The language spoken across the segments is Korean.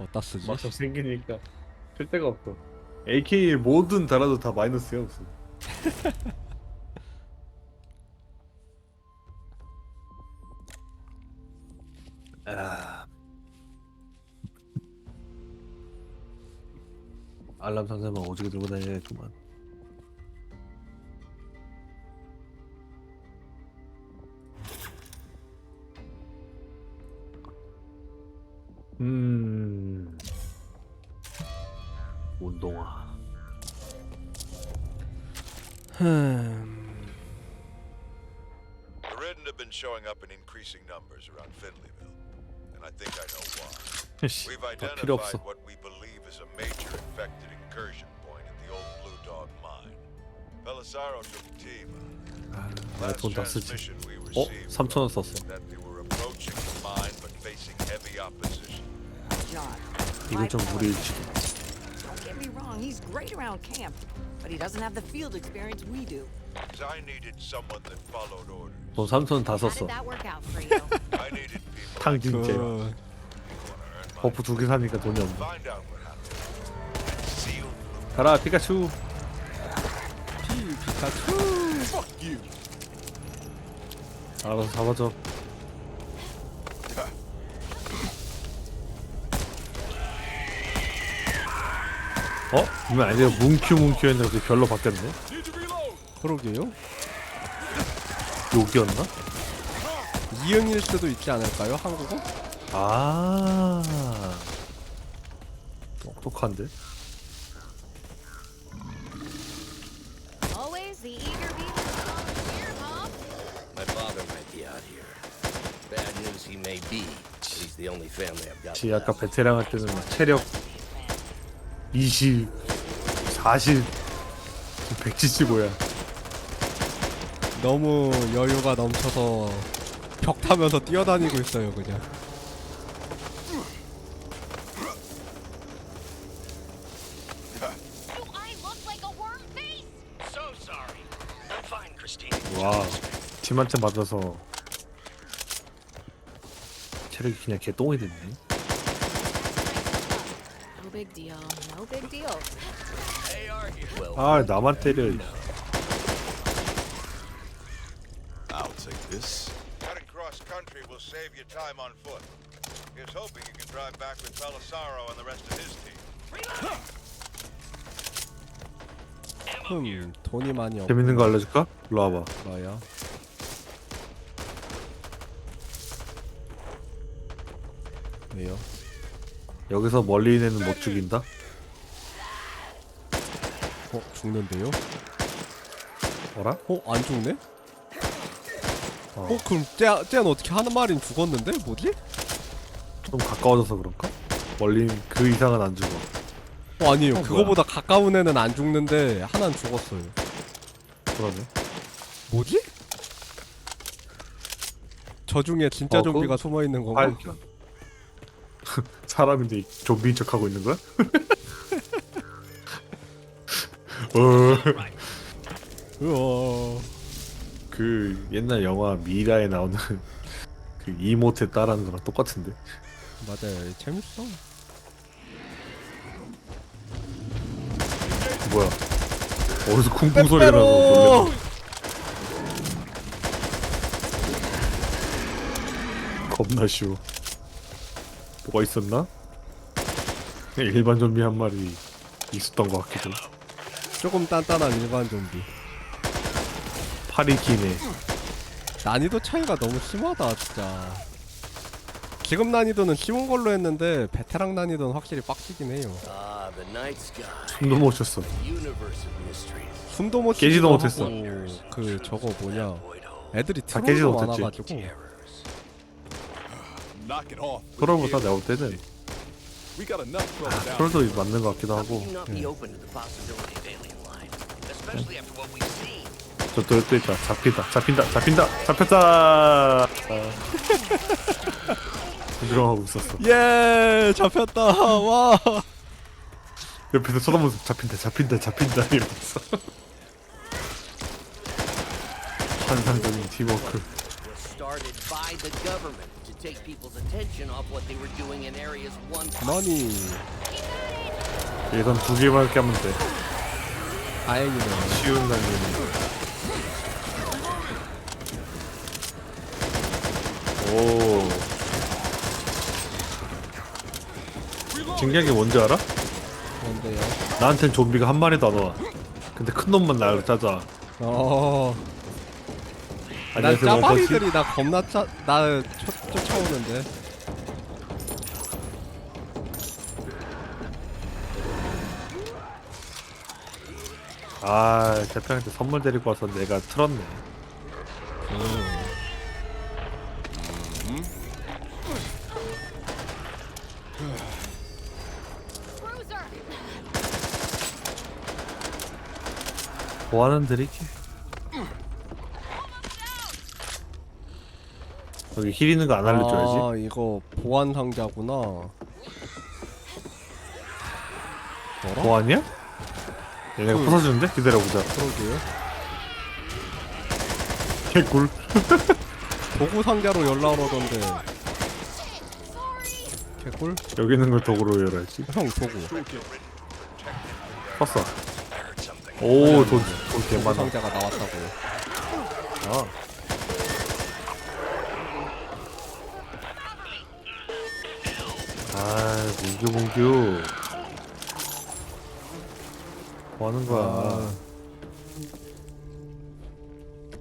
어디다 쓰지? 막상 생기니까 쓸 데가 없어. AK 뭐든 달아도 다 마이너스야 무슨. 아. 알람 상자만 오지게 들고 다녀야겠구만. 음. 운동화. 흠. The Ridden have been showing up in increasing numbers around Finleyville, and I think I know why. 씨, We've 다 필요 identified 없어. what we believe is a major infected incursion point at the old Blue Dog mine. Belisaro took a team. Last 나돈다 쓰지. transmission we 어? received 3천 원 썼어. that they were approaching the mine but facing heavy opposition. 이건 좀. 무리일지도. Don't get me wrong, he's great around camp, but he doesn't have the field experience we do. 'Cause I needed someone that followed orders. 돈 3천 다 How 썼어. did that work out for you? I needed people. 그 wanna earn my 버프 두 개 사니까 돈이 없네. Find out what happened. And seal the 가라 피카츄. 피 피카츄. 알아서 잡아줘. 어? 이건 아니라 뭉큐 뭉큐였는데 갑자기 별로 바뀌었네? 그러게요. 욕이었나? 이응일 수도 있지 않을까요? 한국어? 아 똑똑한데? Always the eager beaver here, huh? My father might be out here. Bad news he may be. but He's the only family I've got. 지 아까. 베테랑 할 때는 막 체력 20, 40, 175야. 너무 여유가 넘쳐서 벽 타면서 뛰어다니고 있어요 그냥. Do I look like a worm face? So sorry. I'm fine, Christine. 와, 팀한테 맞아서 체력이 그냥 개똥이 됐네. Big deal. No big deal. 아, 나만 때려. I'll take this. Cutting cross country will save you time on foot. Here's hoping you can drive back with Belisaro and the rest of his team. 흠 돈이 많이 없. 재밌는 거 알려줄까? 일로 와봐. 뭐야? 왜요? 여기서 멀리 있는 애는 못 죽인다? 어 죽는데요? 뭐라? 어 안 죽네? 어. 어 그럼 쟤, 쟤는 어떻게 하는 말인 죽었는데? 뭐지? 좀 가까워져서 그런가? 멀리 그 이상은 안 죽어. 어 아니에요 어, 그거보다 가까운 애는 안 죽는데 하나는 죽었어요 그러네. 뭐지? 저 중에 진짜 어, 그거 좀비가 숨어있는 건가? 발견. 사람인데 좀비인 척 하고 있는 거야? 어, 우와 그 옛날 영화 미라에 나오는 그 이모테 따라하는 거랑 똑같은데. 맞아요 재밌어 뭐야? 어디서 쿵쿵 소리가 나서 놀래. 겁나 쉬워. 뭐가 있었나? 그냥 일반 좀비 한 마리 있었던 것 같기도. 조금 단단한 일반 좀비 팔이 기네. 난이도 차이가 너무 심하다 진짜 지금 난이도는 쉬운 걸로 했는데 베테랑 난이도는 확실히 빡시긴 해요 Ah, the night sky. 숨도 못 쉬었어. Universe of mysteries. 숨도 못 깨지도 쉬기도 못했어. 하고 그 저거 뭐냐 Void hole. 애들이 다 깨지도 트롤도 못했지. 많아가지고 Terrors. 내가 볼 때는 We got enough trouble down 트롤도 맞는 것 같기도 하고. 저또 또 있다 잡힌다 잡힌다 잡힌다 잡혔다 아. 부드러워하고 있었어 예 잡혔다 와 옆에서 쳐다보면서 잡힌다 잡힌다 잡힌다 이러면서 환상적인 팀워크 Was started by the government to take people's attention off what they were doing in areas one. 머니 예선 두 개밖에 하면 돼. 다행이네 쉬운 단계는. 오. 신기한 게 뭔지 알아? 뭔데요? 나한텐 좀비가 한 마리도 안 와. 근데 큰 놈만 나를 찾아. 어 난 안녕하세요. 짜파리들이 나 겁나 짜, 나 쫓, 쫓아오는데 아, 대표한테 선물 데리고 와서 내가 틀었네. Bruiser! 보안은 드릴게. 여기 힐 있는 거 안 알려줘야지. 아 이거 보안 상자구나 뭐라? 보안이야? 얘네가 그- 부숴주는데? 기다려보자. 그러게요 개꿀. 도구 상자로 연락을 오던데! 개꿀? 여기 있는 걸 도구로 열어야지. 형 도구 컸어. 오, 돈, 돈 도구 개많아. 상자가 나왔다고 아. 아, 문규, 문규. 뭐 하는 거야. 아.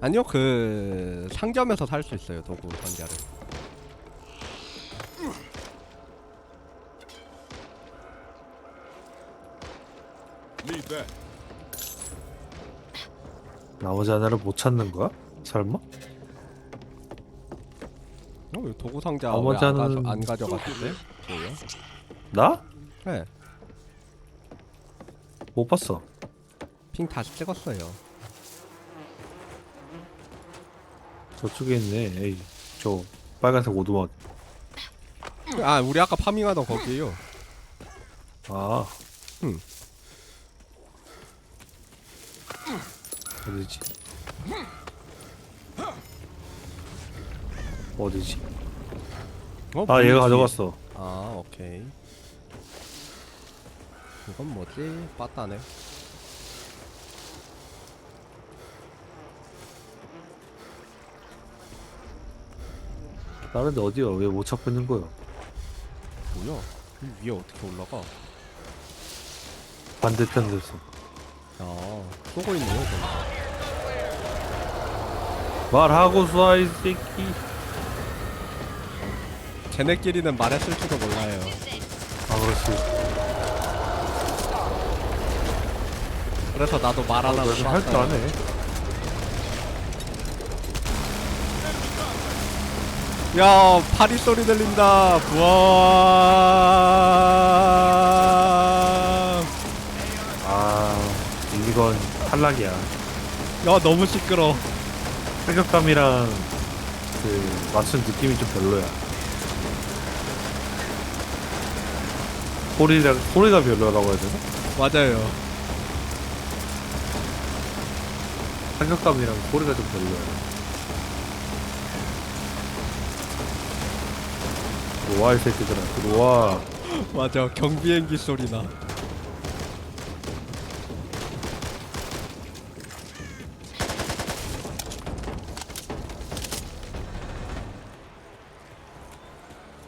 아니요 그 상점에서 살 수 있어요 도구 Need that. 나머지 하나를 못 찾는 거야? 설마? 어, 왜 도구 상자 나머지 왜 안 하나는- 가져, 안 가져갔는데? 뭐요? 나? 네, 못 봤어. 핑 다시 찍었어요. 저쪽에 있네. 에이, 저 빨간색 오두막. 아, 우리 아까 파밍하던 거기에요. 아. 음. 어디지? 어디지? 어, 아, 얘가? 가져갔어. 아, 오케이. 이건 뭐지? 빠따네. 다른데 어디야? 왜 못 찾고 있는 거야? 뭐야? 이 위에 어떻게 올라가? 반대편에서. 아, 쏘고 있네요, 저기. 말하고 쏴, 이 새끼. 쟤네끼리는 말했을지도 몰라요. 아, 그렇지. 그래서 나도 말안 하고 그래도 할줄. 아네. 야, 파리 소리 들린다. 부엉. 아, 이건 탈락이야. 야, 너무 시끄러. 타격감이랑 그 맞춘 느낌이 좀 별로야. 소리가 소리가 별로라고 해야 되나? 맞아요. 타격감이랑 소리가 좀 별로야. 들어와 이 새끼들아 들어와. 맞아. 경비행기 소리 나.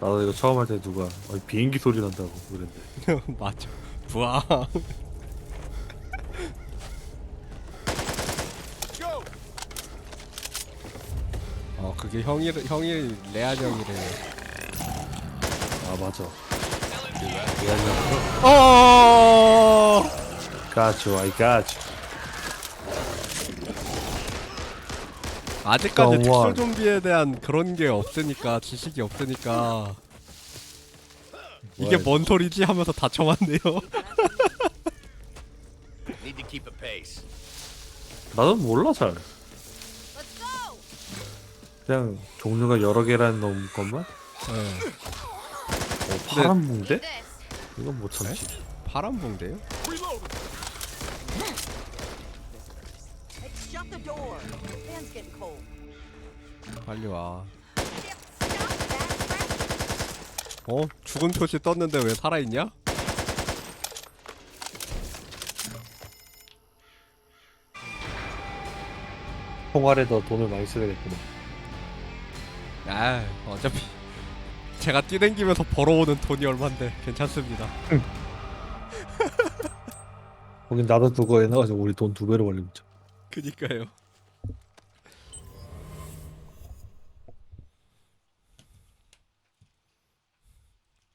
나도 이거 처음 할 때 누가 어, 비행기 소리 난다고 그랬는데. 맞아. Go! 어, 그게 형이 형이 레알 형이래. 아 맞아. 미안해. 어! Got you, I got you. 아직까지 특수 정원. 좀비에 대한 그런 게 없으니까 지식이 없으니까 이게 뭔 소리지 하면서 다 쳐맞네요. Need to keep a pace. 나도 몰라 잘. Let's go! 그냥 종류가 여러 개라는 놈 것만. 네. 어, 파란 붕대? 이건 못 참지. 파란 봉대요? Getting cold. 빨리 와. 어? 죽은 표시 떴는데 왜 살아있냐? 총알에 더 돈을 많이 쓰야겠구나. 아 어차피 제가 뛰댕기면서 벌어오는 돈이 얼만데 괜찮습니다 거긴 나도 그거 해놔가지고 우리 돈 두 배로 벌리고 있죠. 그니까요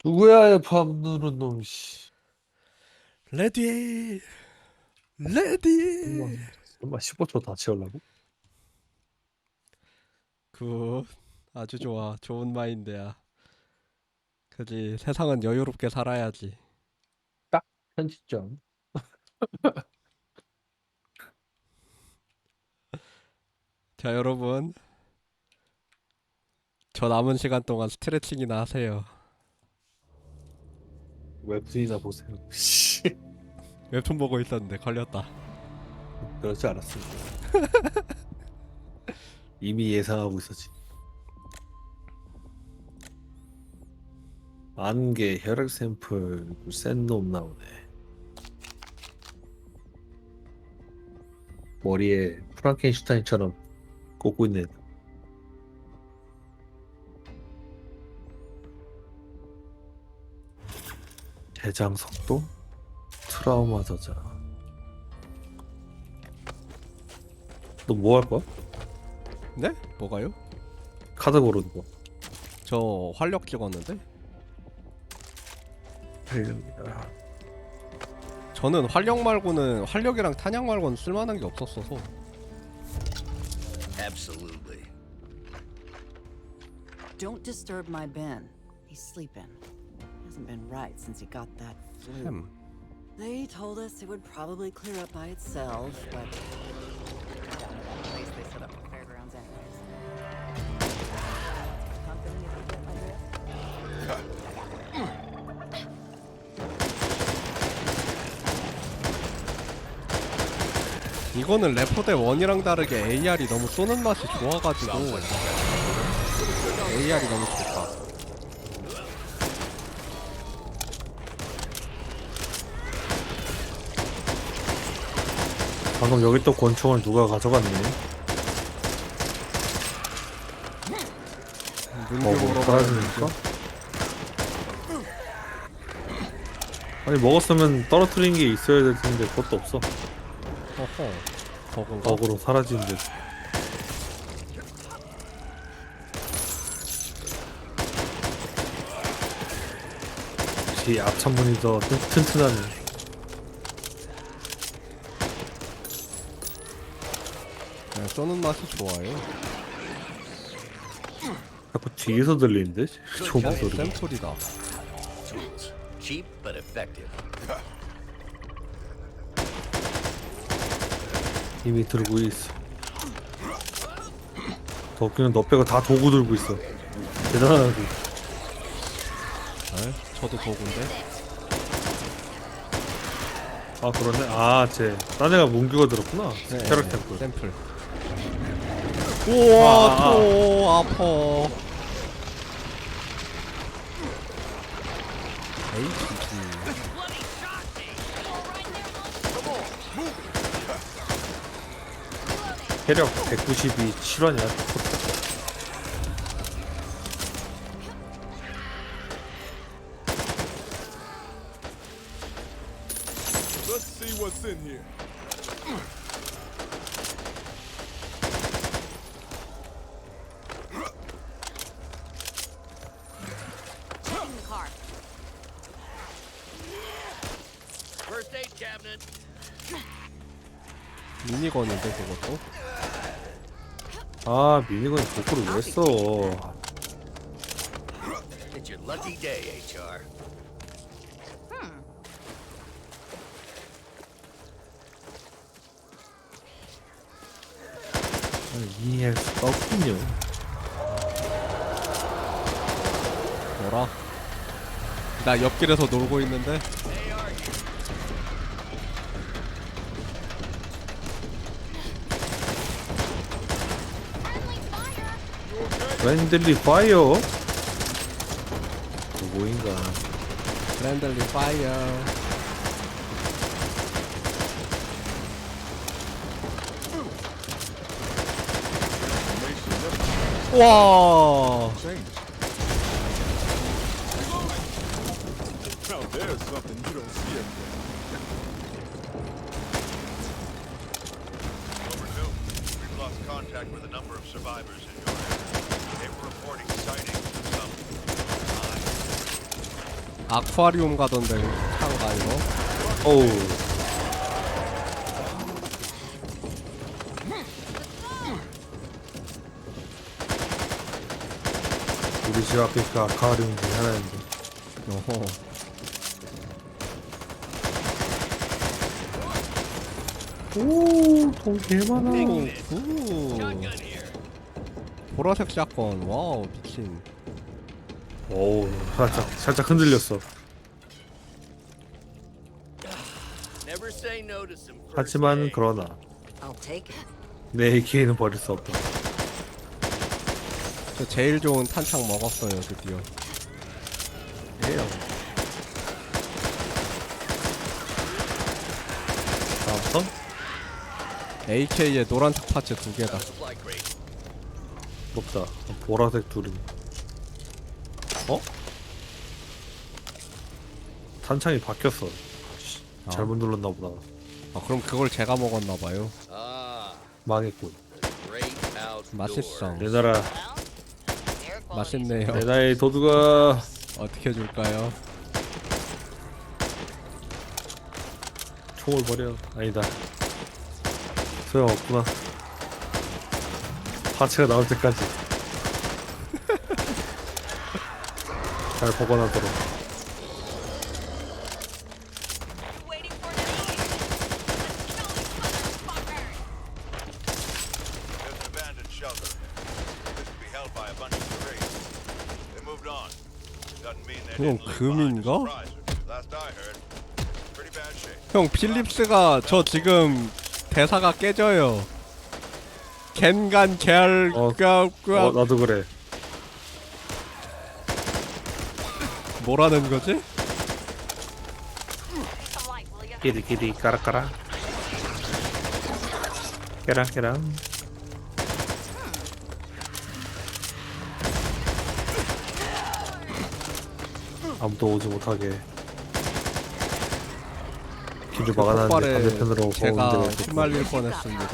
누구야 밥 누른 놈 씨. 레디 레디. 설마 15초 다 채우려고? 굿. 아주 좋아. 좋은 마인드야. 그지? 세상은 여유롭게 살아야지. 편집점. 자 여러분. 저 남은 시간 동안 스트레칭이나 하세요 웹툰이나 보세요. 씨. 웹툰 보고 있었는데 걸렸다 그렇지 않았습니다. 이미 예상하고 있었지. 안개 혈액 샘플 센놈 나오네. 머리에 프랑켄슈타인처럼 꽂고 있네. 대장 속도 트라우마 저자. 너 뭐 할 거야? 네? 뭐가요? 카드 고르는 거. 저 활력 찍었는데 달력이다. 저는 활력 말고는 활력이랑 탄약 말고는 쓸만한 게 없었어서 Absolutely. Don't disturb my Ben. He's sleeping. Hasn't been right since he got that flu. 햄 They told us it would probably clear up by itself, but down at that place they set up for fairgrounds anyways. 이거는 레포대 1이랑 다르게 AR이 너무 쏘는 맛이 좋아가지고 AR이 너무 좋다 방금 여기 또 권총을 누가 가져갔네. 눈기 어, 뭐 떨어지니까? 아니 먹었으면 떨어뜨린 게 있어야 될 텐데 그것도 없어. 어허 버그인가? 버그로 사라지는데. 역시 앞창문이 더 튼- 튼튼하네. 네, 쏘는 맛이 좋아요 자꾸 뒤에서 들리는데? 초보 소리가. 샘플이다 Tools. Cheap but effective. 이미 들고 있어. 덕기는 너 빼고 다 도구 들고 있어. 대단하다. 네, 저도 도구인데 아 그러네. 아, 쟤. 딴 애가 문규가 들었구나. 네, 캐럿 네, 템플. 샘플 우와 아, 아. 또 아퍼 HG 체력 192 7원이야. 아, 미니건 도구를 왜 써? It's your lucky day, HR. 아니, 이해할 수가 없군요. 뭐라? 나 옆길에서 놀고 있는데 랜들리 파이어? 누구인가 프렌들리 파이어 와 Now there's something you don't see every day. Over two. We've lost contact with a number of survivors in your area. 아쿠아리움 가던데 차가 이거 어우. 우리 집 앞에 그 아쿠아리움 중에 하나인데. 어허. 오돈 개많아. 오, 굿. 보라색 샷건 와우 미친 어우 살짝 살짝 흔들렸어 하지만. 그러나 I'll take it. 내 AK는 버릴 수 없다 저 제일 좋은 탄창 먹었어요 드디어 예요 다음 턴? AK에 노란색 파츠 두 개다 높다. 보라색 둘은 어? 탄창이 바뀌었어. 씨, 아. 잘못 눌렀나 보다. 아 그럼 그걸 제가 먹었나 봐요? Ah, 망했군. the great outdoors. 맛있어. 내 나라. 맛있네요. 내 나라의 도두가 어떻게 줄까요? 총을 버려. 아니다. 소용없구나 파츠가 나올 때까지 잘 보관하도록 Waiting for an escape. Let's kill these motherfuckers. There's an abandoned shelter. This could be held by a bunch of Marines. They moved on. Doesn't mean they 그건 didn't leave behind a 금인가? surprise or two. Last I heard, pretty bad shape. 형 필립스가 저 지금 대사가 깨져요 겐간 갤 어, 까- 까- 어 나도 그래. 뭐라는 거지? Give me some light, will ya? 끼리 끼리 까락까락 깨랑 깨랑 아무도 오지 못하게. 길을 막아놨는데 폭발에 반대편으로 제가 거운들을 휘말릴 뻔했습니다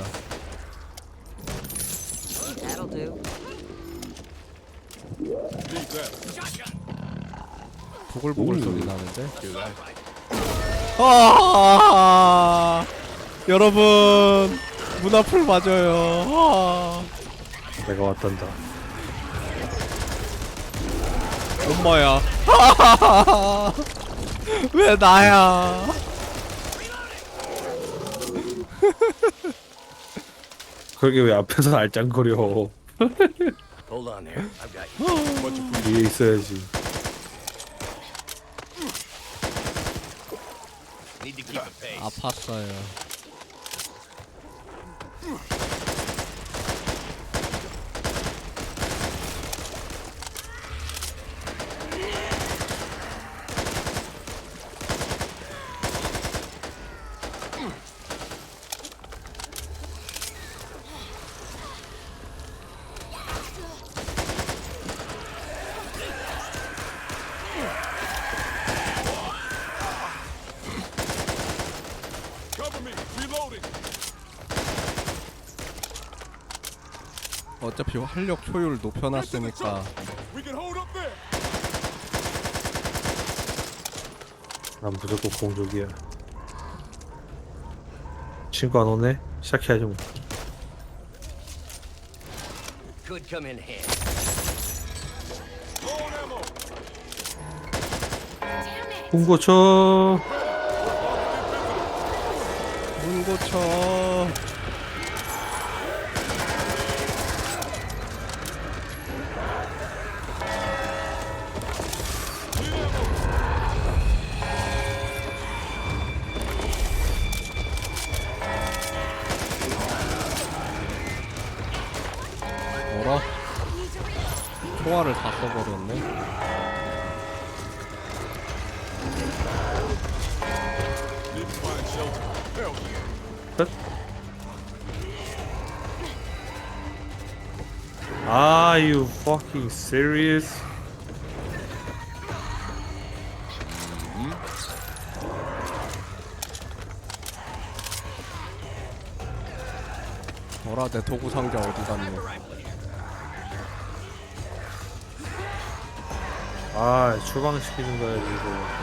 That'll do. 오. 소리 나는데? 아 여러분 문 앞을 맞아요. 아, 내가 왔단다. 엄마야. 왜 나야? 그러게 왜 앞에서 알짱거려 Hold on there. I've got you. 위에 있어야지 Need to keep a pace. 아팠어요 어차피 활력 효율 높여놨으니까. 난 무조건 공족이야 친구 안 오네? 시작해야지 뭐 Could come in handy. Low on ammo. Damn it. 문 고쳐 문 고쳐 소화를 다 써버렸네. 끝? Are you fucking serious? 뭐라 내 도구 상자 아 추방시키는 거야 이거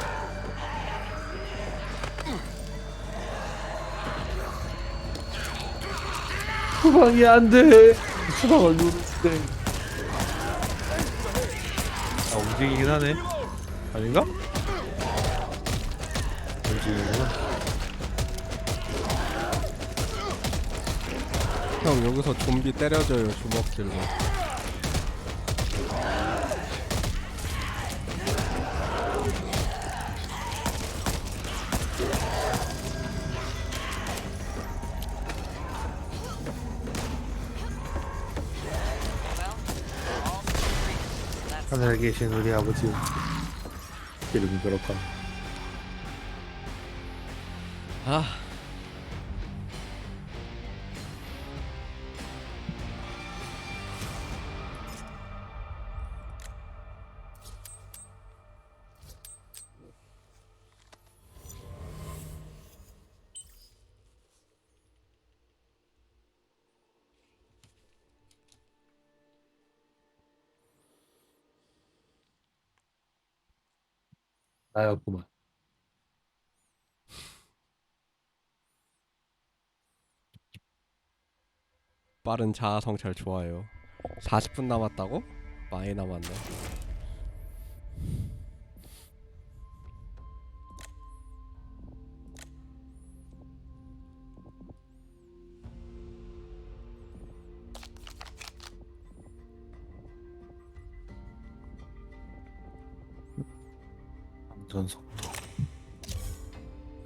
추방이 안돼. 추방을 누르는데? 아 움직이긴 하네. 아닌가? 움직이구나 형 여기서 좀비 때려줘요 주먹질로. 하늘에 계신 우리 아버지 이름이 그렇까 아. 나였구만 빠른 자아 성찰 좋아요. 40분 남았다고? 많이 남았네.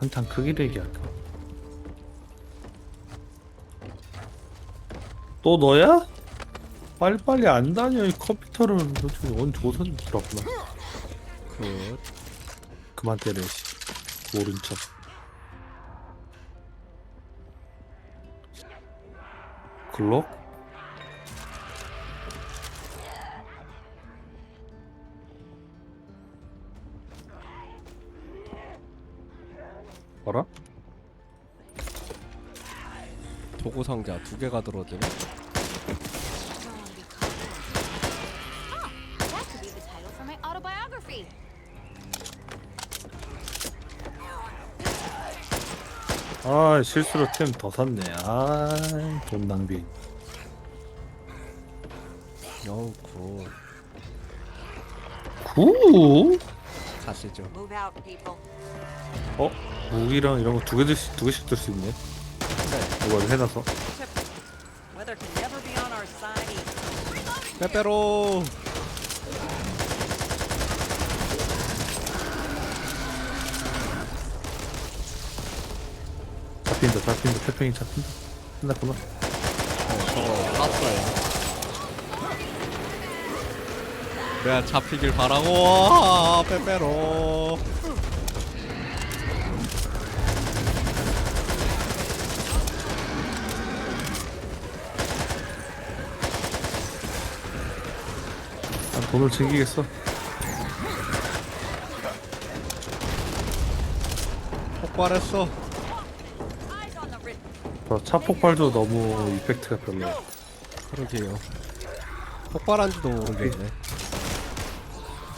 한참 크기를 얘기할까 또 너야? 빨리빨리 안 다녀 이 컴퓨터는 도대체 언 조선 좀 들었구나 굿. 그만 때려 씨 모른 척 글록? 뭐라? 도구 상자 두 개가 autobiography. 아 실수로 템 더 샀네 아돈 낭비 어우 굿. 구? 가시죠. Move out, people. 어? 무기랑 이런 거 두 개씩 두 개씩 들 수 있네 이걸 해놔서. 빼빼로. 잡힌다 잡힌다 태평이 잡힌다 끝났구나 저거 땄어요. 내가 잡히길 바라고 아, 빼빼로. 돈을 챙기겠어 폭발했어. 저차 폭발도 너무 이펙트가 별로야 그러게요. 폭발한 지도 모르겠네.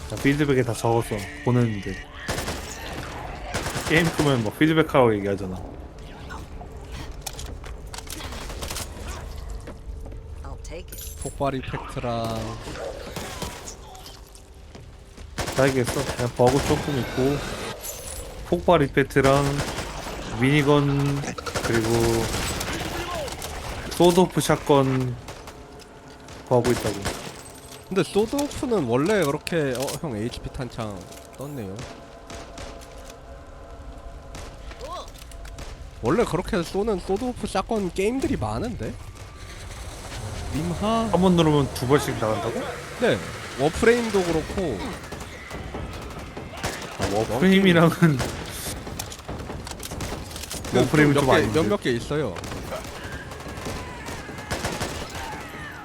자, 피드백에 다 적었어 보냈는데 게임 끄면 뭐 피드백하라고 얘기하잖아 I'll take it. 폭발 이펙트랑 다 얘기했어 그냥 버그 조금 있고 폭발 이펙트랑 미니건 그리고 소드오프 샷건 버그 있다고 근데 소드오프는 원래 그렇게 어 형 HP 탄창 떴네요. 원래 그렇게 쏘는 소드오프 샷건 게임들이 많은데. 님하. 한 번 누르면 두 번씩 나간다고? 네. 워프레임도 그렇고 아, 워프레임이랑은 워프레임은 좀 아닌데. 몇몇 개 있어요.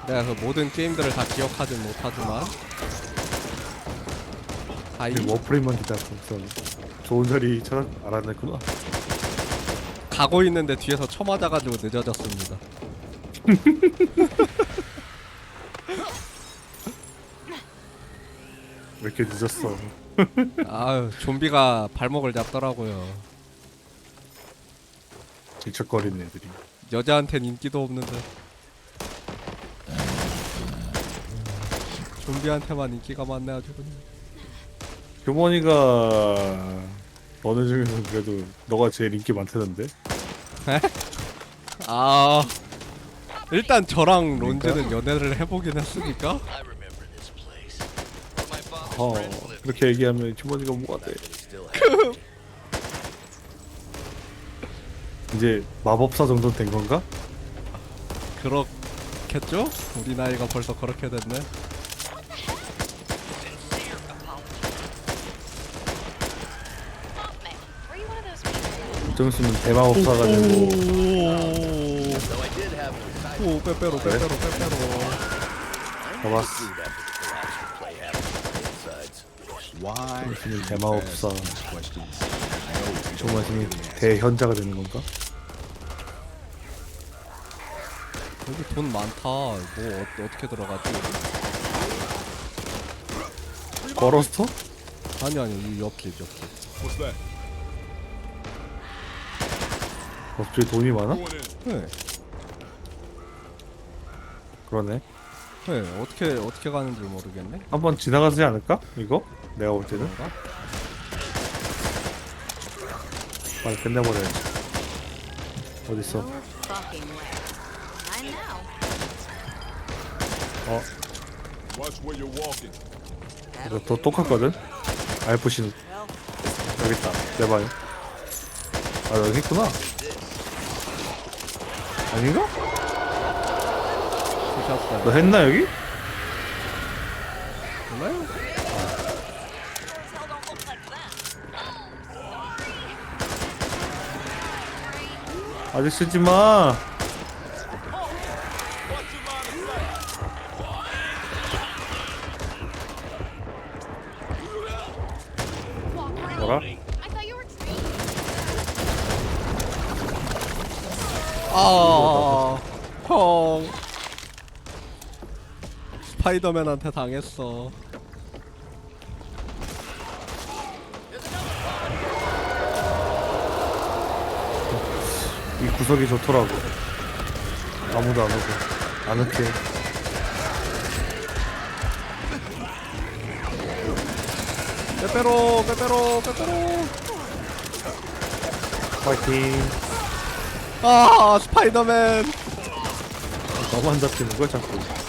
내가 그 모든 게임들을 다 기억하진 못하지만 아이 근데 워프레임만 기다렸어. 좋은 자리 찾아 알아냈구나. 가고 있는데 뒤에서 쳐맞아가지고 늦어졌습니다. 왜 이렇게 늦었어? 아유 좀비가 발목을 잡더라고요. 질척거리는 애들이. 여자한텐 인기도 없는데 좀비한테만 인기가 많네 아주 그냥. 효mon이가 너네 중에서 그래도 너가 제일 인기 많다던데? 아 일단 저랑 론즈는 연애를 해보긴 했으니까 I remember this place. Where my father's 어 friends 그렇게 얘기하면 효mon이가 뭐가 돼? 이제 마법사 정도 된 건가? 그렇겠죠? 우리 나이가 벌써 그렇게 됐네. Oh, 있으면 대마법사가 되고 exciting 오 빼빼로 빼빼로 빼빼로. 봐봤어. food after the collapse would play havoc on the insides. 있으면 대마법사. 좀 있으면 대현자가 되는 건가? 여기 돈 많다. 뭐 어, 어떻게 들어가지? 걸었어? 아니 아니 이 옆집 옆집. 갑자기 돈이 많아? 네, 그러네. 네 어떻게 어떻게 가는지 모르겠네. 한번 지나가지 않을까? 이거? 내가 볼 때는 그런가? 빨리 끝내버려야지. 어딨어? No fucking way. I know. 어, Watch where you're walking. 이거 또 똑같거든? 알프신 여기 있다. 내봐요. 아 여기 있구나. 아닌가? 푸셨어요. 너 했나 여기? 몰라요? 아직 쓰지 마. 뭐라? I thought you were trained. 아, 형. 스파이더맨한테 당했어. 이 구석이 좋더라고. 아무도 안 오고 아늑해. 빼빼로, 빼빼로, 빼빼로. 파이팅. 아, 스파이더맨. 너만 잡히는 거야 자꾸.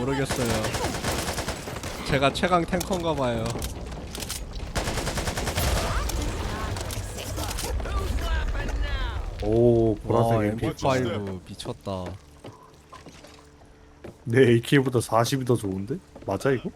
모르겠어요. 제가 최강 탱커인가 봐요. 오 와, 보라색 MP. MP5 미쳤다. 내 AK보다 40이 더 좋은데? 맞아 이거?